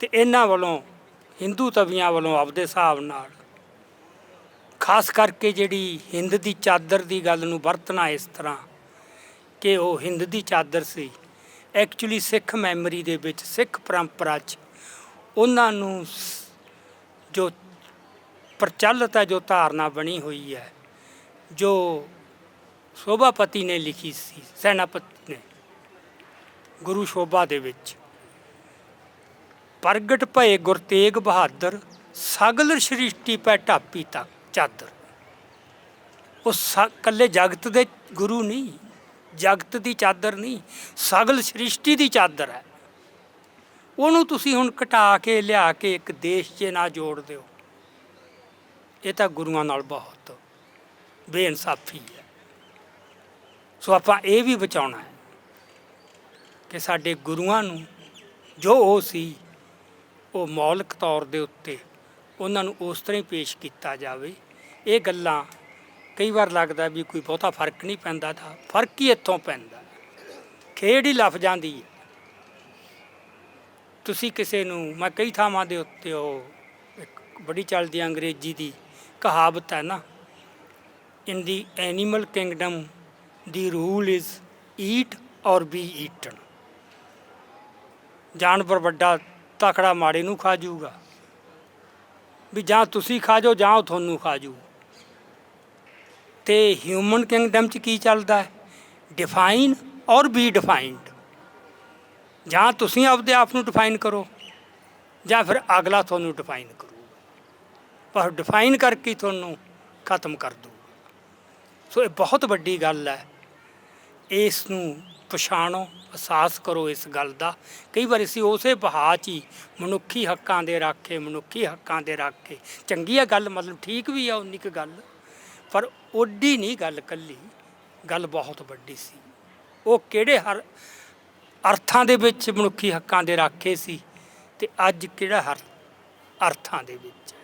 ਤੇ ਇਹਨਾਂ ਵੱਲੋਂ, ਹਿੰਦੂ ਤਵੀਆਂ ਵੱਲੋਂ ਆਪਦੇ ਹਿਸਾਬ ਨਾਲ, ਖਾਸ ਕਰਕੇ ਜਿਹੜੀ ਹਿੰਦ ਦੀ ਚਾਦਰ ਦੀ ਗੱਲ ਨੂੰ ਵਰਤਣਾ ਇਸ ਤਰ੍ਹਾਂ ਕਿ ਉਹ ਹਿੰਦ ਦੀ ਚਾਦਰ ਸੀ ਐਕਚੁਅਲੀ ਸਿੱਖ ਮੈਮਰੀ ਦੇ ਵਿੱਚ, ਸਿੱਖ ਪਰੰਪਰਾ 'ਚ ਉਹਨਾਂ ਨੂੰ ਜੋ ਪ੍ਰਚਲਿਤ ਹੈ, ਜੋ ਧਾਰਨਾ ਬਣੀ ਹੋਈ ਹੈ, ਜੋ ਸ਼ੋਭਾਪਤੀ ਨੇ ਲਿਖੀ ਸੀ, ਸੈਨਾਪਤੀ ਨੇ, ਗੁਰੂ ਸ਼ੋਭਾ ਦੇ ਵਿੱਚ। ਪ੍ਰਗਟ ਭਏ ਗੁਰ ਤੇਗ ਬਹਾਦਰ, ਸਗਲ ਸ੍ਰਿਸ਼ਟੀ ਪੈ ਢਾਪੀ ਤੱਕ ਚਾਦਰ। ਉਹ ਸ- ਕੱਲੇ ਜਗਤ ਦੇ ਗੁਰੂ ਨਹੀਂ, ਜਗਤ ਦੀ ਚਾਦਰ ਨਹੀਂ, ਸਗਲ ਸ੍ਰਿਸ਼ਟੀ ਦੀ ਚਾਦਰ ਹੈ। ਉਹਨੂੰ ਤੁਸੀਂ ਹੁਣ ਘਟਾ ਕੇ, ਲਿਆ ਕੇ ਇੱਕ ਦੇਸ਼ 'ਚ ਨਾ ਜੋੜ ਦਿਓ। ਇਹ ਤਾਂ ਗੁਰੂਆਂ ਨਾਲ ਬਹੁਤ ਬੇਇਨਸਾਫੀ ਹੈ। ਸੋ ਆਪਾਂ ਇਹ ਵੀ ਬਚਾਉਣਾ ਹੈ ਕਿ ਸਾਡੇ ਗੁਰੂਆਂ ਨੂੰ ਜੋ ਉਹ ਸੀ ਉਹ ਮੌਲਿਕ ਤੌਰ ਦੇ ਉੱਤੇ ਉਹਨਾਂ ਨੂੰ ਉਸ ਤਰ੍ਹਾਂ ਹੀ ਪੇਸ਼ ਕੀਤਾ ਜਾਵੇ। ਇਹ ਗੱਲਾਂ ਕਈ ਵਾਰ ਲੱਗਦਾ ਵੀ ਕੋਈ ਬਹੁਤਾ ਫ਼ਰਕ ਨਹੀਂ ਪੈਂਦਾ ਤਾਂ ਫ਼ਰਕ ਹੀ ਇੱਥੋਂ ਪੈਂਦਾ। ਖੇਡ ਹੀ ਲਫ਼ਜ਼ਾਂ ਦੀ ਹੈ। ਤੁਸੀਂ ਕਿਸੇ ਨੂੰ, ਮੈਂ ਕਈ ਥਾਵਾਂ ਦੇ ਉੱਤੇ ਉਹ ਇੱਕ ਬੜੀ ਚੱਲਦੀ ਅੰਗਰੇਜ਼ੀ ਦੀ ਕਹਾਵਤ ਹੈ ਨਾ in the animal kingdom the rule is eat or be eaten ਜਾਨਵਰ ਵੱਡਾ ਤਕੜਾ ਮਾੜੇ ਨੂੰ ਖਾ ਜੂਗਾ ਵੀ ਜਾਂ ਤੁਸੀਂ ਖਾ ਜਾਓ ਜਾਂ ਉਹ ਤੁਹਾਨੂੰ ਖਾ ਜਾਊ। ਤੇ ਹਿਊਮਨ ਕਿੰਗਡਮ ਚ ਕੀ ਚੱਲਦਾ ਹੈ? ਡਿਫਾਈਨ ਔਰ ਬੀ ਡਿਫਾਈਨਡ ਜਾਂ ਤੁਸੀਂ ਆਪਦੇ ਆਪ ਨੂੰ ਡਿਫਾਈਨ ਕਰੋ, ਜਾਂ ਫਿਰ ਅਗਲਾ ਤੁਹਾਨੂੰ ਡਿਫਾਈਨ ਕਰੂ ਪਰ ਡਿਫਾਈਨ ਕਰਕੇ ਤੁਹਾਨੂੰ ਖਤਮ ਕਰ ਦੂ ਸੋ ਇਹ ਬਹੁਤ ਵੱਡੀ ਗੱਲ ਹੈ। ਇਸ ਨੂੰ ਪਛਾਣੋ, ਅਹਿਸਾਸ ਕਰੋ ਇਸ ਗੱਲ ਦਾ। ਕਈ ਵਾਰ ਅਸੀਂ ਉਸੇ ਬਹਾ 'ਚ ਹੀ ਮਨੁੱਖੀ ਹੱਕਾਂ ਦੇ ਰਾਖੇ, ਮਨੁੱਖੀ ਹੱਕਾਂ ਦੇ ਰਾਖੇ। ਚੰਗੀ ਆ ਗੱਲ, ਮਤਲਬ ਠੀਕ ਵੀ ਆ, ਉਨੀ ਕੁ ਗੱਲ। ਪਰ ਓਡੀ ਨਹੀਂ ਗੱਲ ਕੱਲੀ, ਗੱਲ ਬਹੁਤ ਵੱਡੀ ਸੀ। ਉਹ ਕਿਹੜੇ ਹਰ, ਅਰਥਾਂ ਦੇ ਵਿੱਚ ਮਨੁੱਖੀ ਹੱਕਾਂ ਦੇ ਰਾਖੇ ਸੀ ਤੇ ਅੱਜ ਕਿਹੜਾ ਹਰ, ਅਰਥਾਂ ਦੇ ਵਿੱਚ?